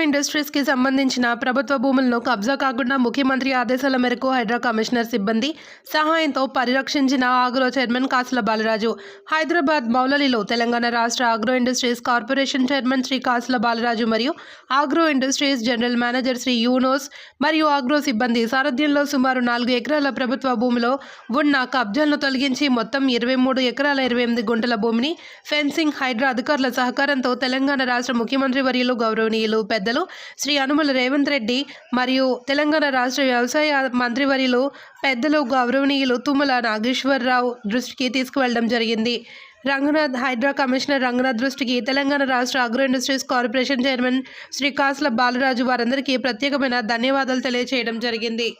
ఇండస్ట్రీస్కి సంబంధించిన ప్రభుత్వ భూములను కబ్జా కాకుండా ముఖ్యమంత్రి ఆదేశాల మేరకు హైడ్రా కమిషనర్ సిబ్బంది సహాయంతో పరిరక్షించిన ఆగ్రో చైర్మన్ కాసుల బాలరాజు. హైదరాబాద్ మౌలలిలో తెలంగాణ రాష్ట్ర agro industries corporation chairman Shri Kasula Balaraju మరియు agro industries general manager Shri Yunus మరియు ఆగ్రో సిబ్బంది సారథ్యంలో సుమారు నాలుగు ఎకరాల ప్రభుత్వ భూమిలో ఉన్న కబ్జాలను తొలగించి మొత్తం ఇరవై మూడు ఎకరాల ఇరవై ఎనిమిది గుంటల భూమిని ఫెన్సింగ్ హైడ్రా అధికారుల సహకారంతో తెలంగాణ రాష్ట్ర ముఖ్యమంత్రి వర్యులు గౌరవనీయులు పెద్దలు శ్రీ అనుమల రేవంత్ రెడ్డి మరియు తెలంగాణ రాష్ట్ర వ్యవసాయ మంత్రివర్యులు పెద్దలు గౌరవనీయులు తుమ్మల నాగేశ్వరరావు దృష్టికి తీసుకువెళ్ళడం జరిగింది. రంగనాథ్ హైడ్రా కమిషనర్ రంగనాథ్ దృష్టికి తెలంగాణ రాష్ట్ర agro industries corporation chairman Shri Kasula Balaraju వారందరికీ ప్రత్యేకమైన ధన్యవాదాలు తెలియజేయడం జరిగింది.